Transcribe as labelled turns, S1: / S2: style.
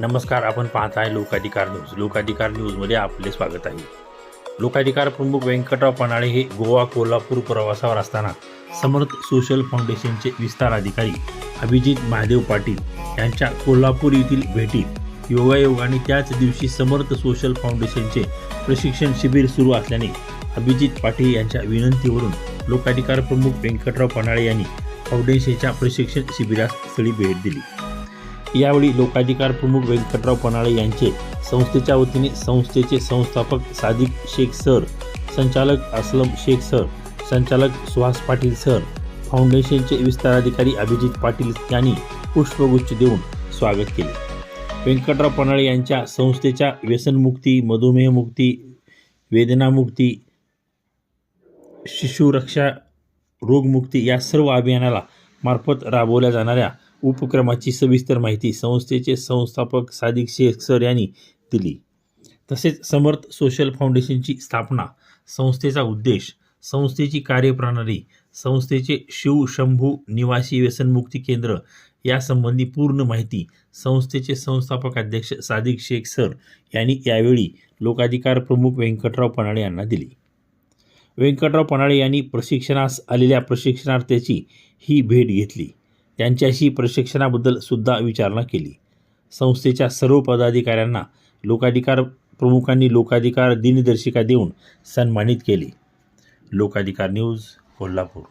S1: नमस्कार आपण पाहत आहे लोकाधिकार न्यूज. लोकाधिकार न्यूजमध्ये आपले स्वागत आहे. लोकाधिकार प्रमुख व्यंकटराव पनाळे हे गोवा कोल्हापूर प्रवासावर असताना समर्थ सोशल फाउंडेशनचे विस्तार अधिकारी अभिजित महादेव पाटील यांच्या कोल्हापूर येथील भेटीत योगायोगाने त्याच दिवशी समर्थ सोशल फाउंडेशनचे प्रशिक्षण शिबिर सुरू असल्याने अभिजित पाटील यांच्या विनंतीवरून लोकाधिकार प्रमुख व्यंकटराव पनाळे यांनी फाउंडेशनच्या प्रशिक्षण शिबिरास स्थळी भेट दिली. यावेळी लोकाधिकार प्रमुख व्यंकटराव पनाळे यांचे संस्थेच्या वतीने संस्थेचे संस्थापक सादिक शेख सर संचालक असलम शेख सर संचालक सुहास पाटील सर फाउंडेशनचे विस्ताराधिकारी अभिजित पाटील यांनी पुष्पगुच्छ देऊन स्वागत केले. व्यंकटराव पनाळे यांच्या संस्थेच्या व्यसनमुक्ती मधुमेहमुक्ती वेदनामुक्ती शिशुरक्षा रोगमुक्ती या सर्व अभियानाला मार्फत राबवल्या जाणाऱ्या उपक्रमाची सविस्तर माहिती संस्थेचे संस्थापक सादिक शेख सर यांनी दिली. तसेच समर्थ सोशल फाउंडेशनची स्थापना संस्थेचा उद्देश संस्थेची कार्यप्रणाली संस्थेचे शिव शंभू निवासी व्यसनमुक्ती केंद्र यासंबंधी पूर्ण माहिती संस्थेचे संस्थापक अध्यक्ष सादिक शेख सर यांनी यावेळी लोकाधिकार प्रमुख व्यंकटराव पनाळे यांना दिली. व्यंकटराव पनाळे यांनी प्रशिक्षणास आलेल्या प्रशिक्षणार्थ्याची ही भेट घेतली. त्यांच्याशी प्रशिक्षणाबद्दल सुद्धा विचारणा केली. संस्थेच्या सर्व पदाधिकाऱ्यांना लोकाधिकार प्रमुखांनी लोकाधिकार दिनदर्शिका देऊन सन्मानित केले. लोकाधिकार न्यूज कोल्हापूर.